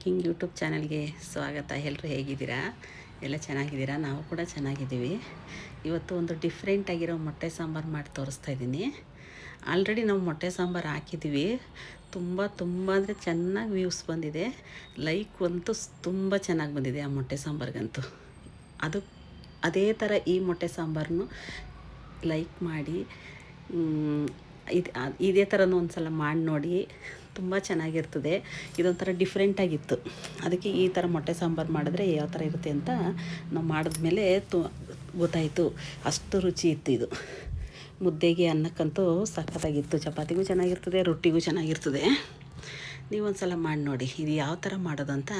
Cooking YouTube ಚಾನಲ್ಗೆ ಸ್ವಾಗತ. ಎಲ್ಲರೂ ಹೇಗಿದ್ದೀರಾ? ಎಲ್ಲ ಚೆನ್ನಾಗಿದ್ದೀರಾ? ನಾವು ಕೂಡ ಚೆನ್ನಾಗಿದ್ದೀವಿ. ಇವತ್ತು ಒಂದು ಡಿಫ್ರೆಂಟ್ ಆಗಿರೋ ಮೊಟ್ಟೆ ಸಾಂಬಾರು ಮಾಡಿ ತೋರಿಸ್ತಾ ಇದ್ದೀನಿ. ಆಲ್ರೆಡಿ ನಾವು ಮೊಟ್ಟೆ ಸಾಂಬಾರು ಹಾಕಿದ್ದೀವಿ. ತುಂಬ ತುಂಬ ಅಂದರೆ ಚೆನ್ನಾಗಿ ವ್ಯೂಸ್ ಬಂದಿದೆ. ಲೈಕ್ ಅಂತೂ ತುಂಬ ಚೆನ್ನಾಗಿ ಬಂದಿದೆ ಆ ಮೊಟ್ಟೆ ಸಾಂಬಾರಿಗಂತೂ. ಅದು ಅದೇ ಥರ ಈ ಮೊಟ್ಟೆ ಸಾಂಬಾರನ್ನು ಲೈಕ್ ಮಾಡಿ ಇದು ಇದೇ ಥರನೂ ಒಂದು ಸಲ ಮಾಡಿ ನೋಡಿ. ತುಂಬ ಚೆನ್ನಾಗಿರ್ತದೆ. ಇದೊಂಥರ ಡಿಫ್ರೆಂಟಾಗಿತ್ತು ಅದಕ್ಕೆ ಈ ಥರ ಮೊಟ್ಟೆ ಸಾಂಬಾರು ಮಾಡಿದ್ರೆ ಯಾವ ಥರ ಇರುತ್ತೆ ಅಂತ ನಾವು ಮಾಡಿದ್ಮೇಲೆ ತು, ಗೊತ್ತಾಯಿತು. ಅಷ್ಟು ರುಚಿ ಇತ್ತು ಇದು. ಮುದ್ದೆಗೆ ಅನ್ನಕ್ಕಂತೂ ಸಖತ್ತಾಗಿತ್ತು. ಚಪಾತಿಗೂ ಚೆನ್ನಾಗಿರ್ತದೆ, ರೊಟ್ಟಿಗೂ ಚೆನ್ನಾಗಿರ್ತದೆ. ನೀವು ಒಂದು ಸಲ ಮಾಡಿ ನೋಡಿ, ಇದು ಯಾವ ಥರ ಮಾಡೋದು ಅಂತ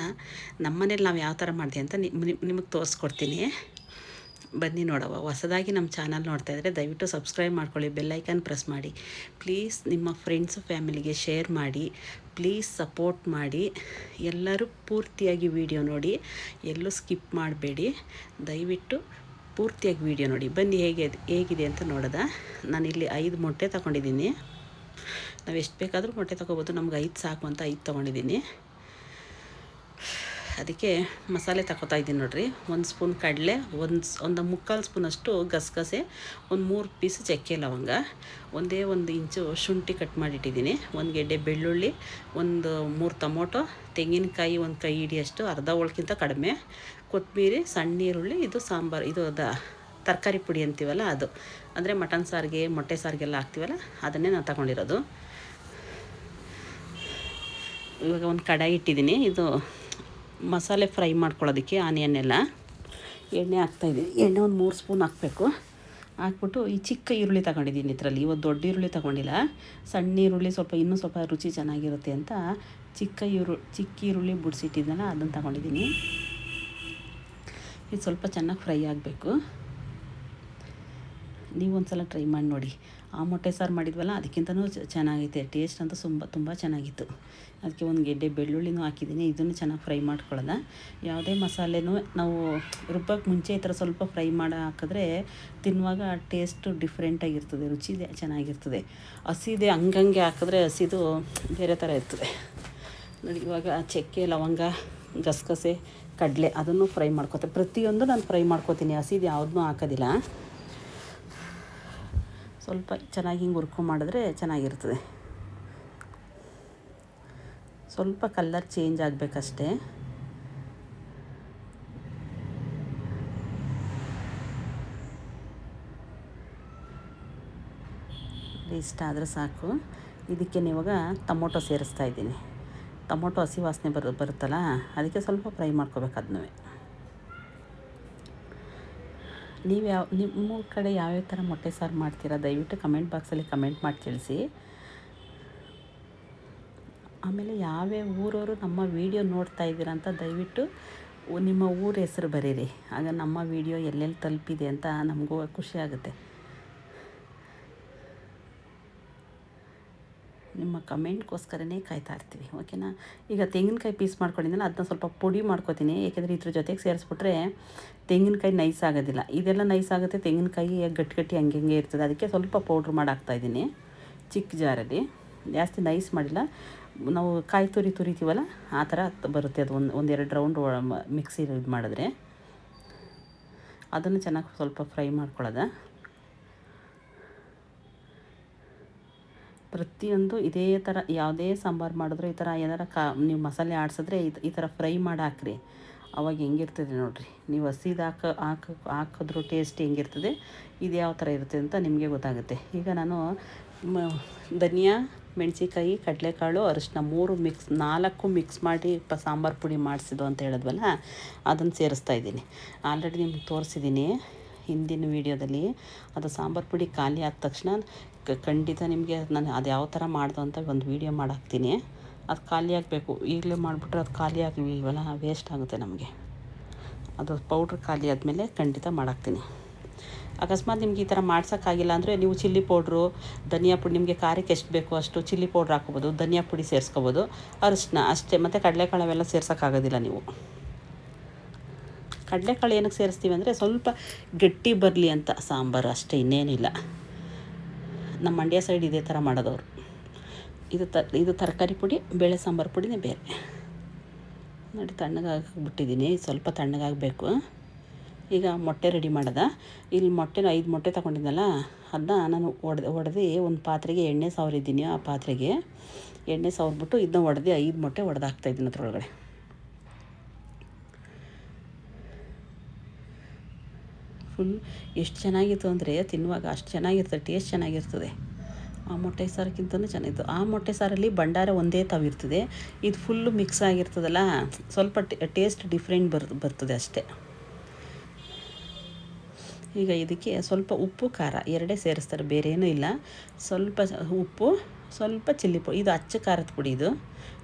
ನಮ್ಮನೇಲಿ ನಾವು ಯಾವ ಥರ ಮಾಡಿದೆ ಅಂತ ನಿಮಗೆ ತೋರಿಸ್ಕೊಡ್ತೀನಿ. ಬನ್ನಿ ನೋಡವ ಹೊಸದಾಗಿ ನಮ್ಮ ಚಾನಲ್ ನೋಡ್ತಾ ಇದ್ದರೆ ದಯವಿಟ್ಟು ಸಬ್ಸ್ಕ್ರೈಬ್ ಮಾಡ್ಕೊಳ್ಳಿ ಬೆಲ್ಲೈಕನ್ ಪ್ರೆಸ್ ಮಾಡಿ. ಪ್ಲೀಸ್ ನಿಮ್ಮ ಫ್ರೆಂಡ್ಸ್ ಫ್ಯಾಮಿಲಿಗೆ ಶೇರ್ ಮಾಡಿ, ಪ್ಲೀಸ್ ಸಪೋರ್ಟ್ ಮಾಡಿ. ಎಲ್ಲರೂ ಪೂರ್ತಿಯಾಗಿ ವಿಡಿಯೋ ನೋಡಿ, ಎಲ್ಲೂ ಸ್ಕಿಪ್ ಮಾಡಬೇಡಿ. ದಯವಿಟ್ಟು ಪೂರ್ತಿಯಾಗಿ ವಿಡಿಯೋ ನೋಡಿ. ಬನ್ನಿ ಹೇಗೆ, ಹೇಗಿದೆ ಅಂತ ನೋಡೋದ. ನಾನಿಲ್ಲಿ ಐದು ಮೊಟ್ಟೆ ತಗೊಂಡಿದ್ದೀನಿ. ನಾವು ಎಷ್ಟು ಬೇಕಾದರೂ ಮೊಟ್ಟೆ ತೊಗೋಬೋದು. ನಮ್ಗೆ ಐದು ಸಾಕು ಅಂತ ಐದು ತೊಗೊಂಡಿದ್ದೀನಿ. ಅದಕ್ಕೆ ಮಸಾಲೆ ತಗೋತಾ ಇದ್ದೀನಿ ನೋಡಿರಿ. ಒಂದು ಸ್ಪೂನ್ ಕಡಲೆ, ಒಂದು ಒಂದು ಮುಕ್ಕಾಲು ಸ್ಪೂನಷ್ಟು ಗಸಗಸೆ, ಒಂದು ಮೂರು ಪೀಸ್ ಚಕ್ಕೆ ಲವಂಗ, ಒಂದೇ ಒಂದು ಇಂಚು ಶುಂಠಿ ಕಟ್ ಮಾಡಿಟ್ಟಿದ್ದೀನಿ. ಒಂದು ಗೆಡ್ಡೆ ಬೆಳ್ಳುಳ್ಳಿ, ಒಂದು ಮೂರು ಟೊಮೊಟೊ, ತೆಂಗಿನಕಾಯಿ ಒಂದು ಕೈ ಹಿಡಿಯಷ್ಟು, ಅರ್ಧ ಹೋಳ್ಗಿಂತ ಕಡಿಮೆ ಕೊತ್ತಂಬರಿ ಸಣ್ಣ ಈರುಳ್ಳಿ, ಇದು ಸಾಂಬಾರು, ಇದು ಅದ ತರಕಾರಿ ಪುಡಿ ಅಂತೀವಲ್ಲ ಅದು. ಅಂದರೆ ಮಟನ್ ಸಾರಿಗೆ, ಮೊಟ್ಟೆ ಸಾರಿಗೆಲ್ಲ ಹಾಕ್ತೀವಲ್ಲ, ಅದನ್ನೇ ನಾನು ತಗೊಂಡಿರೋದು. ಇವಾಗ ಒಂದು ಕಡಾಯಿ ಇಟ್ಟಿದ್ದೀನಿ, ಇದು ಮಸಾಲೆ ಫ್ರೈ ಮಾಡ್ಕೊಳ್ಳೋದಕ್ಕೆ ಆನಿಯನ್ ಎಲ್ಲ ಎಣ್ಣೆ ಹಾಕ್ತಾಯಿದ್ದೀನಿ ಎಣ್ಣೆ ಒಂದು ಮೂರು ಸ್ಪೂನ್ ಹಾಕಬೇಕು. ಹಾಕ್ಬಿಟ್ಟು ಈ ಚಿಕ್ಕ ಈರುಳ್ಳಿ ತಗೊಂಡಿದ್ದೀನಿ ಇದರಲ್ಲಿ. ಇವತ್ತು ದೊಡ್ಡ ಈರುಳ್ಳಿ ತಗೊಂಡಿಲ್ಲ. ಸಣ್ಣ ಈರುಳ್ಳಿ ಸ್ವಲ್ಪ ಇನ್ನೂ ಸ್ವಲ್ಪ ರುಚಿ ಚೆನ್ನಾಗಿರುತ್ತೆ ಅಂತ ಚಿಕ್ಕ ಈರು, ಚಿಕ್ಕ ಈರುಳ್ಳಿ ಬಿಡಿಸಿಟ್ಟಿದ್ದಲ್ಲ ಅದನ್ನು ತಗೊಂಡಿದ್ದೀನಿ. ಇದು ಸ್ವಲ್ಪ ಚೆನ್ನಾಗಿ ಫ್ರೈ ಆಗಬೇಕು. ನೀವು ಒಂದು ಸಲ ಟ್ರೈ ಮಾಡಿ ನೋಡಿ. ಆ ಮೊಟ್ಟೆ ಸಾರು ಮಾಡಿದ್ವಲ್ಲ, ಅದಕ್ಕಿಂತನೂ ಚೆನ್ನಾಗೈತೆ. ಟೇಸ್ಟ್ ಅಂತ ತುಂಬ ತುಂಬ ಚೆನ್ನಾಗಿತ್ತು. ಅದಕ್ಕೆ ಒಂದು ಗೆಡ್ಡೆ ಬೆಳ್ಳುಳ್ಳಿನೂ ಹಾಕಿದ್ದೀನಿ. ಇದನ್ನು ಚೆನ್ನಾಗಿ ಫ್ರೈ ಮಾಡ್ಕೊಳ್ಳೋಣ. ಯಾವುದೇ ಮಸಾಲೆನೂ ನಾವು ರುಬ್ಬಕ್ಕೆ ಮುಂಚೆ ಈ ಥರ ಸ್ವಲ್ಪ ಫ್ರೈ ಮಾಡಿ ಹಾಕಿದ್ರೆ ತಿನ್ನುವಾಗ ಟೇಸ್ಟು ಡಿಫ್ರೆಂಟಾಗಿರ್ತದೆ ರುಚಿ ಚೆನ್ನಾಗಿರ್ತದೆ. ಹಸಿದೆ ಹಂಗಂಗೆ ಹಾಕಿದ್ರೆ ಹಸಿದು ಬೇರೆ ಥರ ಇರ್ತದೆ. ನೋಡಿ, ಇವಾಗ ಚಕ್ಕೆ, ಲವಂಗ, ಗಸಗಸೆ, ಕಡಲೆ ಅದನ್ನು ಫ್ರೈ ಮಾಡ್ಕೊತೆ ಪ್ರತಿಯೊಂದು ನಾನು ಫ್ರೈ ಮಾಡ್ಕೊತೀನಿ ಹಸಿದು ಯಾವುದನ್ನೂ ಹಾಕೋದಿಲ್ಲ. ಸ್ವಲ್ಪ ಚೆನ್ನಾಗಿ ಹಿಂಗೆ ಹುರ್ಕೊ ಮಾಡಿದ್ರೆ ಚೆನ್ನಾಗಿರ್ತದೆ. ಸ್ವಲ್ಪ ಕಲ್ಲರ್ ಚೇಂಜ್ ಆಗಬೇಕಷ್ಟೇ. ಇಷ್ಟ ಆದರೆ ಸಾಕು. ಇದಕ್ಕೆ ನೀವಾಗ ಟೊಮೊಟೊ ಸೇರಿಸ್ತಾ ಇದ್ದೀನಿ. ಟೊಮೊಟೊ ಹಸಿ ವಾಸನೆ ಬರು, ಬರುತ್ತಲ್ಲ, ಅದಕ್ಕೆ ಸ್ವಲ್ಪ ಫ್ರೈ ಮಾಡ್ಕೋಬೇಕು ಅದನ್ನೂ ನೀವು ಯಾವ ನಿಮ್ಮ ಕಡೆ ಯಾವ್ಯಾವ ಥರ ಮೊಟ್ಟೆ ಸಾರು ಮಾಡ್ತೀರಾ, ದಯವಿಟ್ಟು ಕಮೆಂಟ್ ಬಾಕ್ಸಲ್ಲಿ ಕಮೆಂಟ್ ಮಾಡಿ ತಿಳಿಸಿ. ಆಮೇಲೆ ಯಾವ್ಯಾವ ಊರವರು ನಮ್ಮ ವೀಡಿಯೋ ನೋಡ್ತಾ ಇದ್ದೀರಾ ಅಂತ ದಯವಿಟ್ಟು ನಿಮ್ಮ ಊರ ಹೆಸರು ಬರೀರಿ. ಆಗ ನಮ್ಮ ವೀಡಿಯೋ ಎಲ್ಲೆಲ್ಲಿ ತಲುಪಿದೆ ಅಂತ ನಮಗೂ ಖುಷಿ ಆಗುತ್ತೆ. ನಿಮ್ಮ ಕಮೆಂಟ್ಗೋಸ್ಕರನೇ ಕಾಯ್ತಾ ಇರ್ತೀವಿ. ಓಕೆನಾ? ಈಗ ತೆಂಗಿನಕಾಯಿ ಪೀಸ್ ಮಾಡ್ಕೊಂಡಿದ್ದಲ್ಲ ಅದನ್ನ ಸ್ವಲ್ಪ ಪುಡಿ ಮಾಡ್ಕೋತೀನಿ. ಏಕೆಂದರೆ ಇದ್ರ ಜೊತೆಗೆ ಸೇರಿಸ್ಬಿಟ್ರೆ ತೆಂಗಿನಕಾಯಿ ನೈಸ್ ಆಗೋದಿಲ್ಲ. ಇದೆಲ್ಲ ನೈಸ್ ಆಗುತ್ತೆ, ತೆಂಗಿನಕಾಯಿ ಗಟ್ಟಿ ಗಟ್ಟಿ ಹಂಗೆ ಹಂಗೆ ಇರ್ತದೆ. ಅದಕ್ಕೆ ಸ್ವಲ್ಪ ಪೌಡ್ರ್ ಮಾಡಾಕ್ತಾಯಿದ್ದೀನಿ ಚಿಕ್ಕ ಜಾರಲ್ಲಿ. ಜಾಸ್ತಿ ನೈಸ್ ಮಾಡಿಲ್ಲ. ನಾವು ಕಾಯಿ ತುರಿ ತುರಿತೀವಲ್ಲ, ಆ ಥರ ಬರುತ್ತೆ ಅದು. ಒಂದು, ಒಂದೆರಡು ರೌಂಡ್ ಮಿಕ್ಸಿ ಇದು ಮಾಡಿದ್ರೆ. ಅದನ್ನು ಚೆನ್ನಾಗಿ ಸ್ವಲ್ಪ ಫ್ರೈ ಮಾಡ್ಕೊಳ್ಳೋದ. ಪ್ರತಿಯೊಂದು ಇದೇ ಥರ, ಯಾವುದೇ ಸಾಂಬಾರು ಮಾಡಿದ್ರು ಈ ಥರ ಏನಾರ ಕಾ, ನೀವು ಮಸಾಲೆ ಆಡಿಸಿದ್ರೆ ಈ ಥರ ಫ್ರೈ ಮಾಡಿ ಹಾಕ್ರಿ. ಅವಾಗ ಹೆಂಗಿರ್ತದೆ ನೋಡಿರಿ. ನೀವು ಹಸಿದು ಹಾಕ ಹಾಕ, ಹಾಕಿದ್ರು ಟೇಸ್ಟ್ ಹೆಂಗಿರ್ತದೆ ಇದು ಯಾವ ಥರ ಇರುತ್ತೆ ಅಂತ ನಿಮಗೆ ಗೊತ್ತಾಗುತ್ತೆ. ಈಗ ನಾನು ಮ, ಧನಿಯಾ ಮೆಣಸಿಕಾಯಿ ಕಡಲೆಕಾಳು ಅರಿಶಿನ ಮೂರು ಮಿಕ್ಸ್ ನಾಲ್ಕು ಮಿಕ್ಸ್ ಮಾಡಿ ಪ, ಸಾಂಬಾರು ಪುಡಿ ಮಾಡಿಸಿದ್ದು ಅಂತ ಹೇಳಿದ್ವಲ್ಲ, ಅದನ್ನು ಸೇರಿಸ್ತಾ ಇದ್ದೀನಿ. ಆಲ್ರೆಡಿ ನಿಮ್ಗೆ ತೋರಿಸಿದ್ದೀನಿ ಹಿಂದಿನ ವೀಡಿಯೋದಲ್ಲಿ. ಅದು ಸಾಂಬಾರು ಪುಡಿ ಖಾಲಿ ಆದ ತಕ್ಷಣ ಖಂಡಿತ ನಿಮಗೆ ನಾನು ಅದು ಯಾವ ಥರ ಮಾಡ್ದು ಅಂತ ಒಂದು ವೀಡಿಯೋ ಮಾಡಾಕ್ತೀನಿ ಅದು ಖಾಲಿ ಆಗಬೇಕು. ಈಗಲೇ ಮಾಡಿಬಿಟ್ರೆ ಅದು ಖಾಲಿ ಆಗಲಿಲ್ವಲ್ಲ ವೇಸ್ಟ್ ಆಗುತ್ತೆ ನಮಗೆ. ಅದು ಪೌಡ್ರ್ ಖಾಲಿ ಆದಮೇಲೆ ಖಂಡಿತ ಮಾಡಾಕ್ತೀನಿ ಅಕಸ್ಮಾತ್ ನಿಮ್ಗೆ ಈ ಥರ ಮಾಡ್ಸೋಕ್ಕಾಗಿಲ್ಲ ಅಂದರೆ ನೀವು ಚಿಲ್ಲಿ ಪೌಡ್ರು, ಧನಿಯಾ ಪುಡಿ, ನಿಮಗೆ ಖಾರಕ್ಕೆ ಎಷ್ಟು ಬೇಕೋ ಅಷ್ಟು ಚಿಲ್ಲಿ ಪೌಡ್ರ್ ಹಾಕ್ಕೊಬೋದು, ಧನಿಯಾ ಪುಡಿ ಸೇರಿಸ್ಕೋಬೋದು, ಅರಿಶಿನ ಅಷ್ಟೇ, ಮತ್ತು ಕಡಲೆಕಾಳು ಅವೆಲ್ಲ ಸೇರ್ಸೋಕ್ಕಾಗೋದಿಲ್ಲ ನೀವು. ಕಡಲೆಕಾಳು ಏನಕ್ಕೆ ಸೇರಿಸ್ತೀವಿ ಅಂದರೆ ಸ್ವಲ್ಪ ಗಟ್ಟಿ ಬರಲಿ ಅಂತ, ಸಾಂಬಾರು ಅಷ್ಟೇ, ಇನ್ನೇನಿಲ್ಲ. ನಮ್ಮ ಮಂಡ್ಯ ಸೈಡ್ ಇದೇ ಥರ ಮಾಡೋದವ್ರು. ಇದು ತ, ಇದು ತರಕಾರಿ ಪುಡಿ, ಬೇಳೆ ಸಾಂಬಾರು ಪುಡಿನೇ ಬೇರೆ. ನೋಡಿ ತಣ್ಣಗಾಗ್ಬಿಟ್ಟಿದ್ದೀನಿ ಸ್ವಲ್ಪ ತಣ್ಣಗಾಗಬೇಕು. ಈಗ ಮೊಟ್ಟೆ ರೆಡಿ ಮಾಡೋದ. ಇಲ್ಲಿ ಮೊಟ್ಟೆನ ಐದು ಮೊಟ್ಟೆ ತಗೊಂಡಿದ್ನಲ್ಲ ಅದನ್ನ ನಾನು ಒಡೆದು ಒಡೆದು ಒಂದು ಪಾತ್ರೆಗೆ ಎಣ್ಣೆ ಸಾವಿರಿದ್ದೀನಿ ಆ ಪಾತ್ರೆಗೆ. ಎಣ್ಣೆ ಸವರ್ಬಿಟ್ಟು ಇದನ್ನ ಒಡೆದು ಐದು ಮೊಟ್ಟೆ ಒಡೆದು ಹಾಕ್ತಾಯಿದ್ದೀನಿ ಅದ್ರೊಳಗಡೆ. ಫುಲ್ ಎಷ್ಟು ಚೆನ್ನಾಗಿತ್ತು ಅಂದರೆ ತಿನ್ನುವಾಗ ಅಷ್ಟು ಚೆನ್ನಾಗಿರ್ತದೆ, ಟೇಸ್ಟ್ ಚೆನ್ನಾಗಿರ್ತದೆ. ಆ ಮೊಟ್ಟೆ ಸಾರಕ್ಕಿಂತಲೂ ಚೆನ್ನಾಗಿತ್ತು. ಆ ಮೊಟ್ಟೆ ಸಾರಲ್ಲಿ ಭಂಡಾರ ಒಂದೇ ತಾವಿರ್ತದೆ ಇದು ಫುಲ್ಲು ಮಿಕ್ಸ್ ಆಗಿರ್ತದಲ್ಲ, ಸ್ವಲ್ಪ ಟೇಸ್ಟ್ ಡಿಫ್ರೆಂಟ್ ಬರ್, ಬರ್ತದೆ ಅಷ್ಟೇ. ಈಗ ಇದಕ್ಕೆ ಸ್ವಲ್ಪ ಉಪ್ಪು, ಖಾರ ಎರಡೇ ಸೇರಿಸ್ತಾರೆ ಬೇರೆ ಏನೂ ಇಲ್ಲ. ಸ್ವಲ್ಪ ಉಪ್ಪು, ಸ್ವಲ್ಪ ಚಿಲ್ಲಿ ಪುಡಿ ಇದು ಅಚ್ಚ ಖಾರದ ಪುಡಿ ಇದು.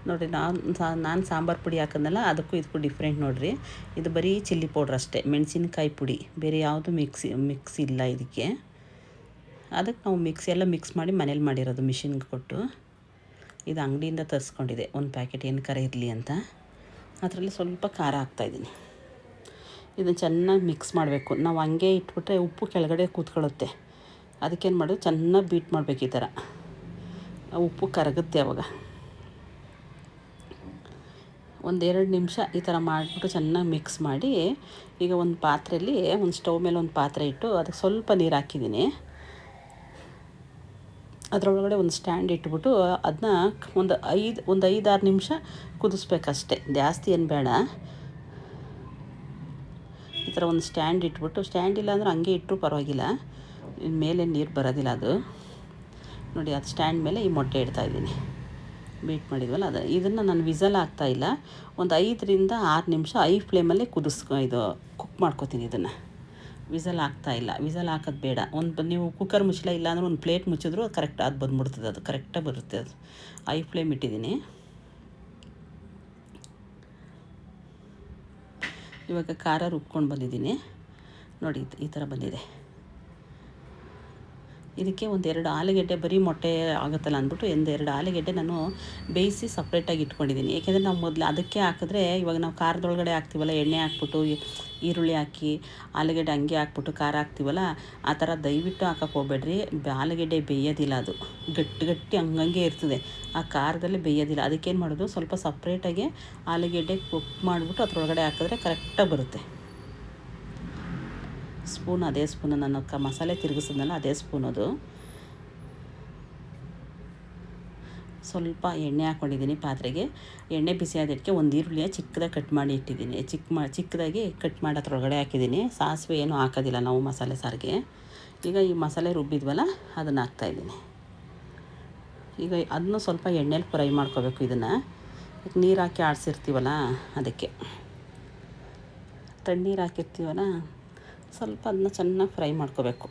ನೋಡಿರಿ, ನಾನು ನಾನು ಸಾಂಬಾರು ಪುಡಿ ಹಾಕಿದ್ನಲ್ಲ, ಅದಕ್ಕೂ ಇದಕ್ಕೂ ಡಿಫ್ರೆಂಟ್ ನೋಡಿರಿ. ಇದು ಬರೀ ಚಿಲ್ಲಿ ಪೌಡ್ರ್ ಅಷ್ಟೇ, ಮೆಣಸಿನ್ಕಾಯಿ ಪುಡಿ, ಬೇರೆ ಯಾವುದು ಮಿಕ್ಸಿ ಮಿಕ್ಸ್ ಇಲ್ಲ ಇದಕ್ಕೆ. ಅದಕ್ಕೆ ನಾವು ಮಿಕ್ಸ್ ಎಲ್ಲ ಮಿಕ್ಸ್ ಮಾಡಿ ಮನೇಲಿ ಮಾಡಿರೋದು ಮಿಷಿನ್ಗೆ ಕೊಟ್ಟು. ಇದು ಅಂಗಡಿಯಿಂದ ತರಿಸ್ಕೊಂಡಿದೆ, ಒಂದು ಪ್ಯಾಕೆಟ್ ಏನು ಖಾರ ಇರಲಿ ಅಂತ. ಅದರಲ್ಲಿ ಸ್ವಲ್ಪ ಖಾರ ಹಾಕ್ತಾಯಿದ್ದೀನಿ ಇದನ್ನು ಚೆನ್ನಾಗಿ ಮಿಕ್ಸ್ ಮಾಡಬೇಕು. ನಾವು ಹಂಗೆ ಇಟ್ಬಿಟ್ರೆ ಉಪ್ಪು ಕೆಳಗಡೆ ಕೂತ್ಕೊಳ್ಳುತ್ತೆ. ಅದಕ್ಕೇನು ಮಾಡೋದು? ಚೆನ್ನಾಗಿ ಬೀಟ್ ಮಾಡಬೇಕು ಈ ಥರ ಉಪ್ಪು ಕರಗುತ್ತೆ ಅವಾಗ. ಒಂದೆರಡು ನಿಮಿಷ ಈ ಥರ ಮಾಡಿಬಿಟ್ಟು ಚೆನ್ನಾಗಿ ಮಿಕ್ಸ್ ಮಾಡಿ, ಈಗ ಒಂದು ಪಾತ್ರೆಯಲ್ಲಿ ಒಂದು ಸ್ಟವ್ ಮೇಲೆ ಒಂದು ಪಾತ್ರೆ ಇಟ್ಟು ಅದಕ್ಕೆ ಸ್ವಲ್ಪ ನೀರು ಹಾಕಿದ್ದೀನಿ. ಅದರೊಳಗಡೆ ಒಂದು ಸ್ಟ್ಯಾಂಡ್ ಇಟ್ಬಿಟ್ಟು ಅದನ್ನ ಒಂದು ಐದು, ಒಂದು ಐದಾರು ನಿಮಿಷ ಕುದಿಸ್ಬೇಕಷ್ಟೆ. ಜಾಸ್ತಿ ಏನು ಬೇಡ. ಥರ ಒಂದು ಸ್ಟ್ಯಾಂಡ್ ಇಟ್ಬಿಟ್ಟು, ಸ್ಟ್ಯಾಂಡ್ ಇಲ್ಲ ಅಂದ್ರೆ ಹಂಗೆ ಇಟ್ಟರು ಪರವಾಗಿಲ್ಲ. ಮೇಲೆ ನೀರು ಬರೋದಿಲ್ಲ ಅದು. ನೋಡಿ, ಅದು ಸ್ಟ್ಯಾಂಡ್ ಮೇಲೆ ಈ ಮೊಟ್ಟೆ ಇಡ್ತಾ ಇದ್ದೀನಿ. ಬೀಟ್ ಮಾಡಿದ್ವಲ್ಲ, ಅದು ಇದನ್ನು ನಾನು ವಿಸಲ್ ಇಲ್ಲ. ಒಂದು ಐದರಿಂದ ಆರು ನಿಮಿಷ ಐ ಫ್ಲೇಮಲ್ಲೇ ಕುದಿಸ್ಕೊ, ಇದು ಕುಕ್ ಮಾಡ್ಕೊತೀನಿ ಇದನ್ನು. ವಿಸಲ್ ಇಲ್ಲ. ವಿಸಲ್ ಹಾಕೋದು ಬೇಡ. ಒಂದು ನೀವು ಕುಕ್ಕರ್ ಮುಚ್ಚಲ ಇಲ್ಲ ಅಂದ್ರೆ ಒಂದು ಪ್ಲೇಟ್ ಮುಚ್ಚಿದ್ರು ಕರೆಕ್ಟ್ ಅದು ಬಂದ್ಬಿಡ್ತದೆ ಅದು. ಕರೆಕ್ಟಾಗಿ ಬರುತ್ತೆ ಅದು. ಐ ಫ್ಲೇಮ್ ಇಟ್ಟಿದ್ದೀನಿ. ಇವಾಗ ಖಾರ ರುಬ್ಕೊಂಡು ಬಂದಿದ್ದೀನಿ. ನೋಡಿ ಈ ಥರ ಬಂದಿದೆ. ಇದಕ್ಕೆ ಒಂದೆರಡು ಆಲೂಗೆಡ್ಡೆ ಬರೀ ಮೊಟ್ಟೆ ಆಗುತ್ತಲ್ಲ ಅಂದ್ಬಿಟ್ಟು ಒಂದೆರಡು ಆಲೂಗೆಡ್ಡೆ ನಾನು ಬೇಯಿಸಿ ಸಪ್ರೇಟಾಗಿ ಇಟ್ಕೊಂಡಿದ್ದೀನಿ. ಏಕೆಂದರೆ ನಾವು ಮೊದಲು ಅದಕ್ಕೆ ಹಾಕಿದ್ರೆ ಇವಾಗ ನಾವು ಖಾರದೊಳಗಡೆ ಹಾಕ್ತೀವಲ್ಲ, ಎಣ್ಣೆ ಹಾಕ್ಬಿಟ್ಟು, ಈರುಳ್ಳಿ ಹಾಕಿ, ಆಲೂಗೆಡ್ಡೆ ಹಂಗೆ ಹಾಕ್ಬಿಟ್ಟು ಖಾರ ಹಾಕ್ತೀವಲ್ಲ, ಆ ಥರ ದಯವಿಟ್ಟು ಹಾಕಕ್ಕೆ ಹೋಗ್ಬೇಡ್ರಿ. ಆಲೂಗೆಡ್ಡೆ ಬೇಯೋದಿಲ್ಲ ಅದು. ಗಟ್ಟಿ ಗಟ್ಟಿ ಹಂಗಂಗೆ ಇರ್ತದೆ. ಆ ಖಾರದಲ್ಲಿ ಬೇಯೋದಿಲ್ಲ. ಅದಕ್ಕೇನು ಮಾಡೋದು? ಸ್ವಲ್ಪ ಸಪ್ರೇಟಾಗಿ ಆಲೂಗೆಡ್ಡೆ ಕುಕ್ ಮಾಡಿಬಿಟ್ಟು ಅದ್ರೊಳಗಡೆ ಹಾಕಿದ್ರೆ ಕರೆಕ್ಟಾಗಿ ಬರುತ್ತೆ. ಸ್ಪೂನ್, ಅದೇ ಸ್ಪೂನು ನಾನು ಕ ಮಸಾಲೆ ತಿರುಗಿಸಿದ್ನಲ್ಲ, ಅದೇ ಸ್ಪೂನ್ ಅದು. ಸ್ವಲ್ಪ ಎಣ್ಣೆ ಹಾಕ್ಕೊಂಡಿದ್ದೀನಿ ಪಾತ್ರೆಗೆ. ಎಣ್ಣೆ ಬಿಸಿ ಆದಕ್ಕೆ ಒಂದು ಈರುಳ್ಳಿಯ ಚಿಕ್ಕದಾಗಿ ಕಟ್ ಮಾಡಿ ಇಟ್ಟಿದ್ದೀನಿ. ಚಿಕ್ಕ ಮಾ, ಚಿಕ್ಕದಾಗಿ ಕಟ್ ಮಾಡಿ ಅದ್ರೊಳಗಡೆ ಹಾಕಿದ್ದೀನಿ. ಸಾಸಿವೆ ಏನೂ ಹಾಕೋದಿಲ್ಲ ನಾವು ಮಸಾಲೆ ಸಾರಿಗೆ. ಈಗ ಈ ಮಸಾಲೆ ರುಬ್ಬಿದ್ವಲ್ಲ, ಅದನ್ನು ಹಾಕ್ತಾಯಿದ್ದೀನಿ ಈಗ ಅದನ್ನು ಸ್ವಲ್ಪ ಎಣ್ಣೆಲಿ ಫ್ರೈ ಮಾಡ್ಕೋಬೇಕು ಇದನ್ನು. ನೀರು ಹಾಕಿ ಆಡಿಸಿರ್ತೀವಲ್ಲ ಅದಕ್ಕೆ. ತಣ್ಣೀರು ಹಾಕಿರ್ತೀವಲ್ಲ? ಸ್ವಲ್ಪ ಅದನ್ನ ಚೆನ್ನಾಗಿ ಫ್ರೈ ಮಾಡ್ಕೋಬೇಕು.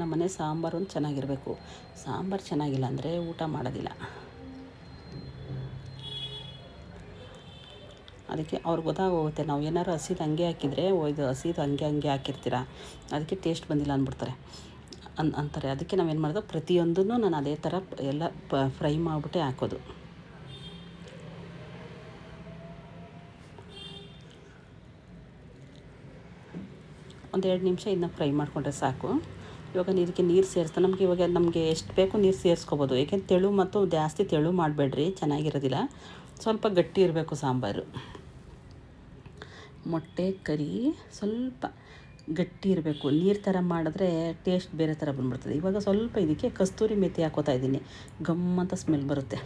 ನಮ್ಮನೆ ಸಾಂಬಾರು ಚೆನ್ನಾಗಿರಬೇಕು. ಸಾಂಬಾರು ಚೆನ್ನಾಗಿಲ್ಲ ಅಂದರೆ ಊಟ ಮಾಡೋದಿಲ್ಲ. ಅದಕ್ಕೆ ಅವ್ರಿಗೆ ಗೊತ್ತಾಗೋಗುತ್ತೆ, ನಾವು ಏನಾರು ಹಸಿದು ಹಂಗೆ ಹಾಕಿದರೆ ಇದು ಹಸಿದು ಹಂಗೆ ಹಂಗೆ ಹಾಕಿರ್ತೀರ, ಅದಕ್ಕೆ ಟೇಸ್ಟ್ ಬಂದಿಲ್ಲ ಅಂದ್ಬಿಡ್ತಾರೆ ಅನ್ ಅಂತಾರೆ. ಅದಕ್ಕೆ ನಾವೇನು ಮಾಡೋದು, ಪ್ರತಿಯೊಂದನ್ನು ನಾನು ಅದೇ ಥರ ಎಲ್ಲ ಫ್ರೈ ಮಾಡಿಬಿಟ್ಟೆ ಹಾಕೋದು. ಒಂದೆರಡು ನಿಮಿಷ ಇದನ್ನ ಫ್ರೈ ಮಾಡಿಕೊಂಡ್ರೆ ಸಾಕು. ಇವಾಗ ಇದಕ್ಕೆ ನೀರು ಸೇರಿಸ್ತಾ ನಮಗೆ ಇವಾಗ ನಮಗೆ ಎಷ್ಟು ಬೇಕು ನೀರು ಸೇರಿಸ್ಕೋಬೋದು. ಏಕೆಂದ್ರೆ ತೆಳು ಮತ್ತು ಜಾಸ್ತಿ ತೆಳು ಮಾಡಬೇಡ್ರಿ, ಚೆನ್ನಾಗಿರೋದಿಲ್ಲ. ಸ್ವಲ್ಪ ಗಟ್ಟಿ ಇರಬೇಕು ಸಾಂಬಾರು. ಮೊಟ್ಟೆ, ಕರಿ, ಸ್ವಲ್ಪ ಗಟ್ಟಿ ಇರಬೇಕು. ನೀರು ಥರ ಮಾಡಿದ್ರೆ ಟೇಸ್ಟ್ ಬೇರೆ ಥರ ಬಂದ್ಬಿಡ್ತದೆ. ಇವಾಗ ಸ್ವಲ್ಪ ಇದಕ್ಕೆ ಕಸ್ತೂರಿ ಮೆಥಿ ಹಾಕೋತಾ ಇದ್ದೀನಿ. ಗಮ್ಮಂತ ಸ್ಮೆಲ್ ಬರುತ್ತೆ.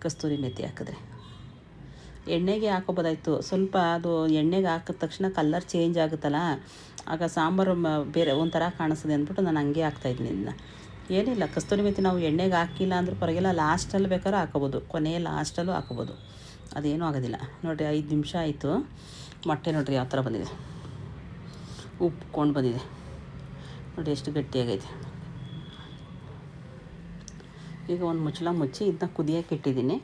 ಕಸ್ತೂರಿ ಮೆಥಿ ಹಾಕಿದ್ರೆ. ಎಣ್ಣೆಗೆ ಹಾಕೋಬೋದಾಯ್ತು ಸ್ವಲ್ಪ ಅದು ಎಣ್ಣೆಗೆ ಹಾಕಿದ ತಕ್ಷಣ ಕಲ್ಲರ್ ಚೇಂಜ್ ಆಗುತ್ತಲ್ಲ, ಆಗ ಸಾಂಬಾರು ಬೇರೆ ಒಂಥರ ಕಾಣಿಸ್ತದೆ ಅಂದ್ಬಿಟ್ಟು ನಾನು ಹಂಗೆ ಹಾಕ್ತಾಯಿದ್ದೀನಿ ಇದನ್ನ. ಏನಿಲ್ಲ, ಕಸ್ತೂರಿ ಮೆಥಿ ನಾವು ಎಣ್ಣೆಗೆ ಹಾಕಿಲ್ಲ ಅಂದ್ರೆ ಪರವಾಗಿಲ್ಲ ಲಾಸ್ಟಲ್ಲಿ ಬೇಕಾದ್ರೂ ಹಾಕೋಬೋದು. ಕೊನೆಯ ಲಾಸ್ಟಲ್ಲೂ ಹಾಕೋಬೋದು. ಅದೇನೂ ಆಗೋದಿಲ್ಲ. ನೋಡಿರಿ, ಐದು ನಿಮಿಷ ಆಯಿತು. ಮೊಟ್ಟೆ ನೋಡಿರಿ ಯಾವ ಥರ ಬಂದಿದೆ. ಉಪ್ಕೊಂಡು ಬಂದಿದೆ. ನೋಡಿ ಎಷ್ಟು ಗಟ್ಟಿಯಾಗೈತೆ. ಈಗ ಒಂದು ಮುಚ್ಚಳ ಮುಚ್ಚಿ ಇದನ್ನ ಕುದಿಯೋಕೆ ಇಟ್ಟಿದ್ದೀನಿ.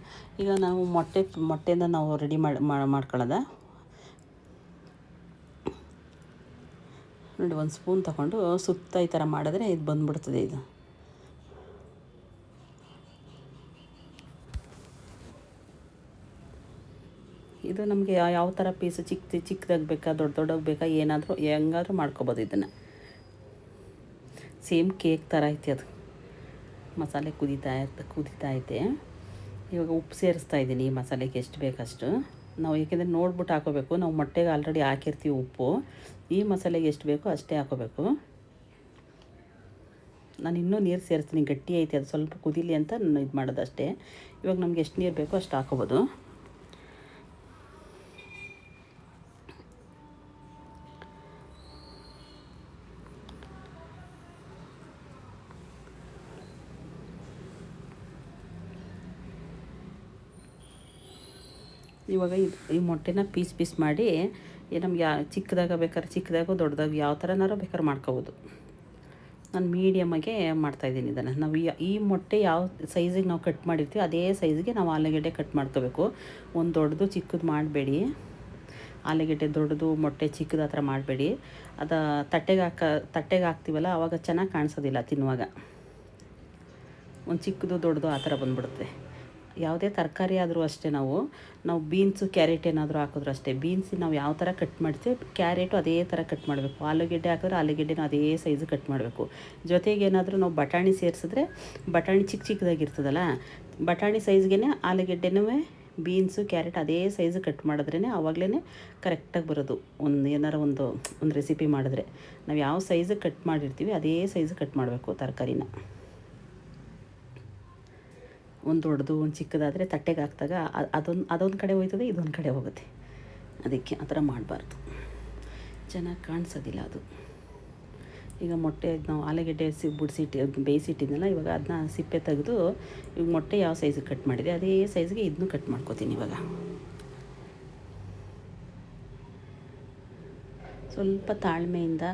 ಈಗ ನಾವು ಮೊಟ್ಟೆ, ಮೊಟ್ಟೆಯಿಂದ ನಾವು ರೆಡಿ ಮಾಡಿ ಮಾಡ್ಕೊಳ್ಳೋದ? ನೋಡಿ, ಒಂದು ಸ್ಪೂನ್ ತಗೊಂಡು ಸುತ್ತ ಈ ಥರ ಮಾಡಿದ್ರೆ ಇದು ಬಂದ್ಬಿಡ್ತದೆ ಇದು. ಇದು ನಮಗೆ ಯಾವ ಥರ ಪೀಸು ಚಿಕ್ಕ ಚಿಕ್ಕದಾಗಿ ಬೇಕಾ, ದೊಡ್ಡ ದೊಡ್ಡಗೆ ಬೇಕಾ, ಏನಾದರೂ, ಹೆಂಗಾದ್ರೂ ಮಾಡ್ಕೊಬೋದು ಇದನ್ನು. ಸೇಮ್ ಕೇಕ್ ಥರ ಐತಿ ಅದು. ಮಸಾಲೆ ಕುದೀತಾ ಕುದೀತಾ ಐತೆ. ಇವಾಗ ಉಪ್ಪು ಸೇರಿಸ್ತಾ ಇದ್ದೀನಿ ಈ ಮಸಾಲೆಗೆ ಎಷ್ಟು ಬೇಕಷ್ಟು. ನಾವು ಏಕೆಂದರೆ ನೋಡ್ಬಿಟ್ಟು ಹಾಕೋಬೇಕು, ನಾವು ಮೊಟ್ಟೆಗೆ ಆಲ್ರೆಡಿ ಹಾಕಿರ್ತೀವಿ ಉಪ್ಪು. ಈ ಮಸಾಲೆಗೆ ಎಷ್ಟು ಬೇಕೋ ಅಷ್ಟೇ ಹಾಕೋಬೇಕು. ನಾನು ಇನ್ನೂ ನೀರು ಸೇರಿಸ್ತೀನಿ, ಗಟ್ಟಿ ಐತೆ, ಅದು ಸ್ವಲ್ಪ ಕುದೀಲಿ ಅಂತ ನಾನು ಇದು ಮಾಡೋದು ಅಷ್ಟೇ ಇವಾಗ ನಮ್ಗೆ ಎಷ್ಟು ನೀರು ಬೇಕೋ ಅಷ್ಟು ಹಾಕೋಬೋದು. ಇವಾಗ ಇದು ಈ ಮೊಟ್ಟೆನ ಪೀಸ್ ಪೀಸ್ ಮಾಡಿ ನಮ್ಗೆ ಯಾ ಚಿಕ್ಕದಾಗ ಬೇಕಾದ್ರೆ ಚಿಕ್ಕದಾಗ ದೊಡ್ಡದಾಗ ಯಾವ ಥರನಾರು ಬೇಕಾದ್ರೆ ಮಾಡ್ಕೋಬೋದು. ನಾನು ಮೀಡಿಯಮಾಗೆ ಮಾಡ್ತಾಯಿದ್ದೀನಿ ಇದನ್ನು. ನಾವು ಈ- ಮೊಟ್ಟೆ ಯಾವ ಸೈಜಿಗೆ ನಾವು ಕಟ್ ಮಾಡಿರ್ತೀವಿ, ಅದೇ ಸೈಜ್ಗೆ ನಾವು ಆಲೂಗಡ್ಡೆ ಕಟ್ ಮಾಡ್ಕೋಬೇಕು. ಒಂದು ದೊಡ್ಡದು ಚಿಕ್ಕದು ಮಾಡಬೇಡಿ. ಆಲೂಗೆಡ್ಡೆ ದೊಡ್ಡದು, ಮೊಟ್ಟೆ ಚಿಕ್ಕದು ಆ ಮಾಡಬೇಡಿ. ಅದು ತಟ್ಟೆಗೆ ಹಾಕ ತಟ್ಟೆಗೆ ಹಾಕ್ತೀವಲ್ಲ ಆವಾಗ ಚೆನ್ನಾಗಿ ಕಾಣಿಸೋದಿಲ್ಲ ತಿನ್ನುವಾಗ. ಒಂದು ಚಿಕ್ಕದು ದೊಡ್ಡದು ಆ ಥರ ಬಂದ್ಬಿಡುತ್ತೆ. ಯಾವುದೇ ತರಕಾರಿ ಆದರೂ ಅಷ್ಟೇ ನಾವು ನಾವು ಬೀನ್ಸು ಕ್ಯಾರೆಟ್ ಏನಾದರೂ ಹಾಕಿದ್ರು ಅಷ್ಟೇ. ಬೀನ್ಸ್ ನಾವು ಯಾವ ಥರ ಕಟ್ ಮಾಡ್ತೀವಿ ಕ್ಯಾರೆಟು ಅದೇ ಥರ ಕಟ್ ಮಾಡಬೇಕು. ಆಲೂಗೆಡ್ಡೆ ಹಾಕಿದ್ರೆ ಆಲೂಗೆಡ್ಡೆನೂ ಅದೇ ಸೈಜು ಕಟ್ ಮಾಡಬೇಕು. ಜೊತೆಗೆ ಏನಾದರೂ ನಾವು ಬಟಾಣಿ ಸೇರಿಸಿದ್ರೆ, ಬಟಾಣಿ ಚಿಕ್ಕ ಚಿಕ್ಕದಾಗಿರ್ತದಲ್ಲ ಬಟಾಣಿ ಸೈಜ್ಗೆ ಆಲೂಗೆಡ್ಡೆನೂ ಬೀನ್ಸು ಕ್ಯಾರೆಟ್ ಅದೇ ಸೈಜ್ ಕಟ್ ಮಾಡಿದ್ರೇ ಆವಾಗಲೇ ಕರೆಕ್ಟಾಗಿ ಬರೋದು. ಒಂದು ಏನಾರು ಒಂದು ಒಂದು ರೆಸಿಪಿ ಮಾಡಿದ್ರೆ. ನಾವು ಯಾವ ಸೈಜ್ ಕಟ್ ಮಾಡಿರ್ತೀವಿ, ಅದೇ ಸೈಜ್ ಕಟ್ ಮಾಡಬೇಕು ತರಕಾರಿನ. ಒಂದು ದೊಡ್ಡದು, ಒಂದು ಚಿಕ್ಕದಾದರೆ ತಟ್ಟೆಗೆ ಹಾಕಿದಾಗ ಅದೊಂದು ಅದೊಂದು ಕಡೆ ಹೋಯ್ತದೆ, ಇದೊಂದು ಕಡೆ ಹೋಗುತ್ತೆ. ಅದಕ್ಕೆ ಆ ಥರ ಮಾಡಬಾರ್ದು. ಚೆನ್ನಾಗಿ ಕಾಣಿಸೋದಿಲ್ಲ ಅದು. ಈಗ ಮೊಟ್ಟೆ ನಾವು ಆಲೂಗೆಡ್ಡೆ ಸಿ ಬಿಡಿಸಿಟ್ಟು ಬೇಯಿಸಿಟ್ಟಿದ್ನಲ್ಲ, ಇವಾಗ ಅದನ್ನ ಸಿಪ್ಪೆ ತೆಗೆದು ಈಗ ಮೊಟ್ಟೆ ಯಾವ ಸೈಜಿಗೆ ಕಟ್ ಮಾಡಿದೆ, ಅದೇ ಸೈಜ್ಗೆ ಇದನ್ನು ಕಟ್ ಮಾಡ್ಕೋತೀನಿ ಇವಾಗ. ಸ್ವಲ್ಪ ತಾಳ್ಮೆಯಿಂದ,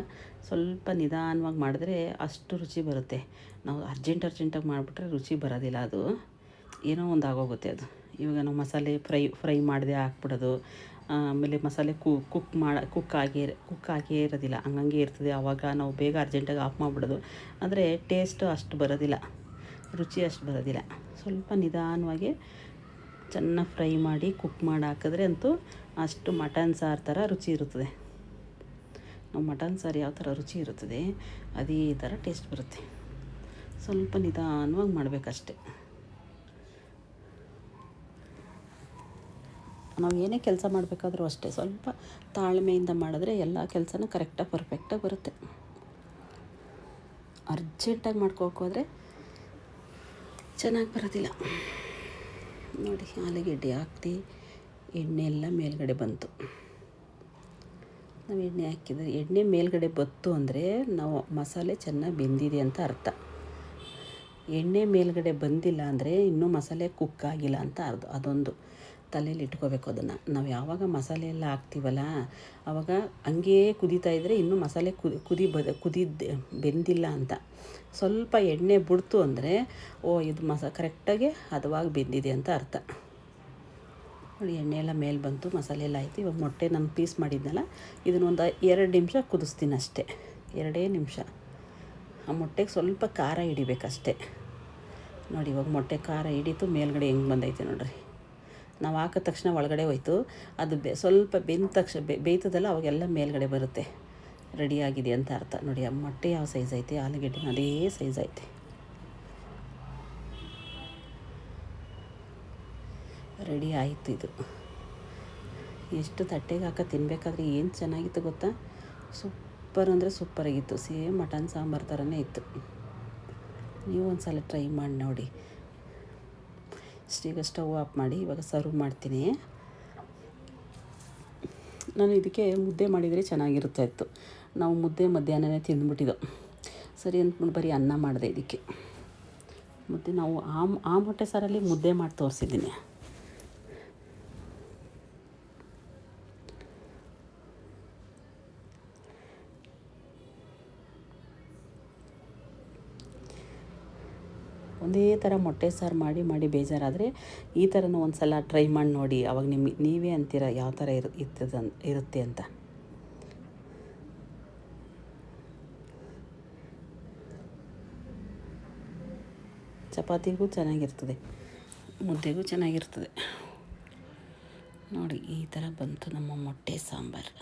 ಸ್ವಲ್ಪ ನಿಧಾನವಾಗಿ ಮಾಡಿದ್ರೆ ಅಷ್ಟು ರುಚಿ ಬರುತ್ತೆ. ನಾವು ಅರ್ಜೆಂಟ್, ಅರ್ಜೆಂಟಾಗಿ ಮಾಡಿಬಿಟ್ರೆ ರುಚಿ ಬರೋದಿಲ್ಲ ಅದು. ಏನೋ ಒಂದು ಆಗೋಗುತ್ತೆ ಅದು. ಇವಾಗ ನಾವು ಮಸಾಲೆ ಫ್ರೈ ಫ್ರೈ ಮಾಡಿದೆ ಹಾಕ್ಬಿಡೋದು. ಆಮೇಲೆ ಮಸಾಲೆ ಕುಕ್ ಮಾಡ, ಕುಕ್ ಆಗೇ, ಕುಕ್ ಆಗಿಯೇ ಇರೋದಿಲ್ಲ. ಹಂಗಂಗೆ ಇರ್ತದೆ. ಆವಾಗ ನಾವು ಬೇಗ ಅರ್ಜೆಂಟಾಗಿ ಆಫ್ ಮಾಡಿಬಿಡೋದು. ಅಂದರೆ ಟೇಸ್ಟು ಅಷ್ಟು ಬರೋದಿಲ್ಲ. ರುಚಿ ಅಷ್ಟು ಬರೋದಿಲ್ಲ. ಸ್ವಲ್ಪ ನಿಧಾನವಾಗಿ ಚೆನ್ನಾಗಿ ಫ್ರೈ ಮಾಡಿ ಕುಕ್ ಮಾಡಿ ಹಾಕಿದ್ರೆ ಅಂತೂ ಅಷ್ಟು ಮಟನ್ ಸಾರು ಥರ ರುಚಿ ಇರುತ್ತದೆ. ನಾವು ಮಟನ್ ಸಾರು ಯಾವ ಥರ ರುಚಿ ಇರುತ್ತದೆ, ಅದೇ ಥರ ಟೇಸ್ಟ್ ಬರುತ್ತೆ. ಸ್ವಲ್ಪ ನಿಧಾನವಾಗಿ ಮಾಡಬೇಕಷ್ಟೆ. ನಾವು ಏನೇ ಕೆಲಸ ಮಾಡಬೇಕಾದ್ರೂ ಅಷ್ಟೇ. ಸ್ವಲ್ಪ ತಾಳ್ಮೆಯಿಂದ ಮಾಡಿದ್ರೆ ಎಲ್ಲ ಕೆಲಸನೂ ಕರೆಕ್ಟಾಗಿ ಪರ್ಫೆಕ್ಟಾಗಿ ಬರುತ್ತೆ. ಅರ್ಜೆಂಟಾಗಿ ಮಾಡ್ಕೋಕೋದ್ರೆ ಚೆನ್ನಾಗಿ ಬರೋದಿಲ್ಲ. ನೋಡಿ, ಆಲೂಗೆಡ್ಡೆ ಹಾಕ್ತಿ, ಎಣ್ಣೆ ಎಲ್ಲ ಮೇಲ್ಗಡೆ ಬಂತು. ನಾವು ಎಣ್ಣೆ ಹಾಕಿದ್ರೆ, ಎಣ್ಣೆ ಮೇಲ್ಗಡೆ ಬತ್ತು ಅಂದರೆ ನಾವು ಮಸಾಲೆ ಚೆನ್ನಾಗಿ ಬೆಂದಿದೆ ಅಂತ ಅರ್ಥ. ಎಣ್ಣೆ ಮೇಲ್ಗಡೆ ಬಂದಿಲ್ಲ ಅಂದರೆ ಇನ್ನೂ ಮಸಾಲೆ ಕುಕ್ ಆಗಿಲ್ಲ ಅಂತ ಅರ್ಧ, ಅದೊಂದು. ತಲೆಯಲ್ಲಿ ಇಟ್ಕೋಬೇಕು ಅದನ್ನು. ನಾವು ಯಾವಾಗ ಮಸಾಲೆ ಎಲ್ಲ ಹಾಕ್ತೀವಲ್ಲ ಆವಾಗ ಹಂಗೇ ಕುದೀತಾ ಇದ್ದರೆ ಇನ್ನೂ ಮಸಾಲೆ ಕುದಿ ಕುದಿ ಬದ ಕುದಿದ್ದು ಬೆಂದಿಲ್ಲ ಅಂತ. ಸ್ವಲ್ಪ ಎಣ್ಣೆ ಬಿಡ್ತು ಅಂದರೆ, ಓ, ಇದು ಮಸ ಕರೆಕ್ಟಾಗಿ ಹದವಾಗಿ ಬೆಂದಿದೆ ಅಂತ ಅರ್ಥ. ನೋಡಿ, ಎಣ್ಣೆ ಎಲ್ಲ ಮೇಲೆ ಬಂತು, ಮಸಾಲೆ ಎಲ್ಲ ಆಯಿತು. ಇವಾಗ ಮೊಟ್ಟೆ ನಾನು ಪೀಸ್ ಮಾಡಿದ್ನಲ್ಲ ಇದನ್ನೊಂದು ಎರಡು ನಿಮಿಷ ಕುದಿಸ್ತೀನಿ ಅಷ್ಟೇ. ಎರಡೇ ನಿಮಿಷ. ಆ ಮೊಟ್ಟೆಗೆ ಸ್ವಲ್ಪ ಖಾರ ಹಿಡಿಬೇಕಷ್ಟೆ. ನೋಡಿ, ಇವಾಗ ಮೊಟ್ಟೆ ಖಾರ ಹಿಡಿತು, ಮೇಲ್ಗಡೆ ಹೆಂಗೆ ಬಂದೈತೆ ನೋಡ್ರಿ. ನಾವು ಹಾಕಿದ ತಕ್ಷಣ ಒಳಗಡೆ ಹೋಯ್ತು. ಅದು ಬೆ, ಸ್ವಲ್ಪ ಬೆಂದ ತಕ್ಷಣ ಬೇಯ್ತದಲ್ಲ, ಅವಾಗೆಲ್ಲ ಮೇಲ್ಗಡೆ ಬರುತ್ತೆ. ರೆಡಿಯಾಗಿದೆ ಅಂತ ಅರ್ಥ. ನೋಡಿ, ಆ ಮೊಟ್ಟೆ ಯಾವ ಸೈಜ್ ಐತೆ, ಆಲೂಗಡ್ಡೆನ ಅದೇ ಸೈಜ್ ಐತೆ. ರೆಡಿ ಆಯಿತು ಇದು. ಎಷ್ಟು ತಟ್ಟೆಗೆ ಹಾಕೋ ತಿನ್ನಬೇಕಾದ್ರೆ ಏನು ಚೆನ್ನಾಗಿತ್ತು ಗೊತ್ತಾ? ಸೂಪರ್ ಅಂದರೆ ಸೂಪರಾಗಿತ್ತು ಸೇಮ್ ಮಟನ್ ಸಾಂಬಾರು ಥರನೇ ಇತ್ತು. ನೀವು ಒಂದು ಸಲ ಟ್ರೈ ಮಾಡಿ ನೋಡಿ. ಈಗ ಸ್ಟವ್ ಆಫ್ ಮಾಡಿ ಇವಾಗ ಸರ್ವ್ ಮಾಡ್ತೀನಿ. ನಾನು ಇದಕ್ಕೆ ಮುದ್ದೆ ಮಾಡಿದರೆ ಚೆನ್ನಾಗಿರುತ್ತೆ ಇತ್ತು ನಾವು ಮುದ್ದೆ ಮಧ್ಯಾಹ್ನನೇ ತಿಂದ್ಬಿಟ್ಟಿದ್ದೋ. ಸರಿ ಅಂದ್ಬಿಟ್ಟು ಬರೀ ಅನ್ನ ಮಾಡಿದೆ ಇದಕ್ಕೆ. ಮತ್ತು ನಾವು ಆ ಆ ಮೊಟ್ಟೆ ಸಾರಲ್ಲಿ ಮುದ್ದೆ ಮಾಡಿ ತೋರಿಸಿದ್ದೀನಿ. ಒಂದೇ ಥರ ಮೊಟ್ಟೆ ಸಾರು ಮಾಡಿ ಮಾಡಿ ಬೇಜಾರಾದರೆ ಈ ಥರನೂ ಒಂದು ಸಲ ಟ್ರೈ ಮಾಡಿ ನೋಡಿ. ಅವಾಗ ನಿಮಗೆ ನೀವೇ ಅಂತೀರ ಯಾವ ಥರ ಇರು ಇರ್ತದ ಇರುತ್ತೆ ಅಂತ? ಚಪಾತಿಗೂ ಚೆನ್ನಾಗಿರ್ತದೆ. ಮುದ್ದೆಗೂ ಚೆನ್ನಾಗಿರ್ತದೆ. ನೋಡಿ, ಈ ಥರ ಬಂತು ನಮ್ಮ ಮೊಟ್ಟೆ ಸಾಂಬಾರು.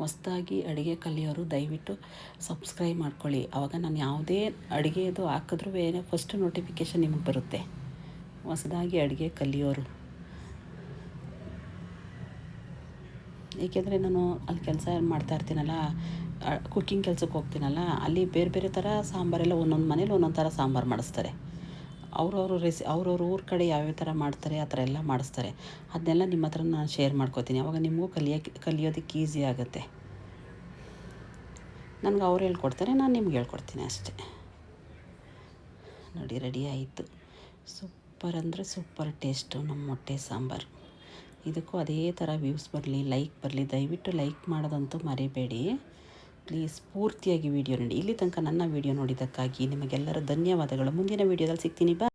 ಹೊಸ್ದಾಗಿ ಅಡುಗೆ ಕಲಿಯೋರು, ದಯವಿಟ್ಟು ಸಬ್ಸ್ಕ್ರೈಬ್ ಮಾಡ್ಕೊಳ್ಳಿ. ಆವಾಗ ನಾನು ಯಾವುದೇ ಅಡುಗೆದು ಹಾಕಿದ್ರೂ ಫಸ್ಟ್ ನೋಟಿಫಿಕೇಶನ್ ನಿಮಗೆ ಬರುತ್ತೆ. ಹೊಸ್ದಾಗಿ ಅಡುಗೆ ಕಲಿಯೋರು. ಏಕೆಂದರೆ ನಾನು ಅಲ್ಲಿ ಕೆಲಸ ಮಾಡ್ತಾ ಇರ್ತೀನಲ್ಲ ಕುಕ್ಕಿಂಗ್ ಕೆಲಸಕ್ಕೆ ಹೋಗ್ತೀನಲ್ಲ, ಅಲ್ಲಿ ಬೇರೆ ಬೇರೆ ಥರ ಸಾಂಬಾರೆಲ್ಲ ಒಂದೊಂದು ಮನೇಲಿ ಒಂದೊಂದು ಥರ ಸಾಂಬಾರು ಮಾಡಿಸ್ತಾರೆ. ಅವ್ರವ್ರ ರೆಸಿ ಅವ್ರವ್ರ ಊರ ಕಡೆ ಯಾವ್ಯಾವ ಥರ ಮಾಡ್ತಾರೆ, ಆ ಥರ ಎಲ್ಲ ಮಾಡಿಸ್ತಾರೆ. ಅದನ್ನೆಲ್ಲ ನಿಮ್ಮ ಹತ್ರ ನಾನು ಶೇರ್ ಮಾಡ್ಕೋತೀನಿ. ಅವಾಗ ನಿಮಗೂ ಕಲಿಯೋಕ್ಕೆ ಕಲಿಯೋದಕ್ಕೆ ಈಸಿ ಆಗುತ್ತೆ. ನನಗೆ ಅವ್ರು ಹೇಳ್ಕೊಡ್ತಾರೆ, ನಾನು ನಿಮ್ಗೆ ಹೇಳ್ಕೊಡ್ತೀನಿ ಅಷ್ಟೇ. ನೋಡಿ ರೆಡಿ ಆಯಿತು. ಸೂಪರ್ ಅಂದರೆ ಸೂಪರ್ ಟೇಸ್ಟು ನಮ್ಮ ಮೊಟ್ಟೆ ಸಾಂಬಾರು. ಇದಕ್ಕೂ ಅದೇ ಥರ ವ್ಯೂಸ್ ಬರಲಿ ಲೈಕ್ ಬರಲಿ, ದಯವಿಟ್ಟು ಲೈಕ್ ಮಾಡೋದಂತೂ ಮರಿಬೇಡಿ. ಪ್ಲೀಸ್ ಪೂರ್ತಿಯಾಗಿ ವಿಡಿಯೋ ನೋಡಿ. ಇಲ್ಲಿ ತನಕ ನನ್ನ ವಿಡಿಯೋ ನೋಡಿದ್ದಕ್ಕಾಗಿ ನಿಮಗೆಲ್ಲರ ಧನ್ಯವಾದಗಳು. ಮುಂದಿನ ವಿಡಿಯೋದಲ್ಲಿ ಸಿಗ್ತೀನಿ. ಬಾ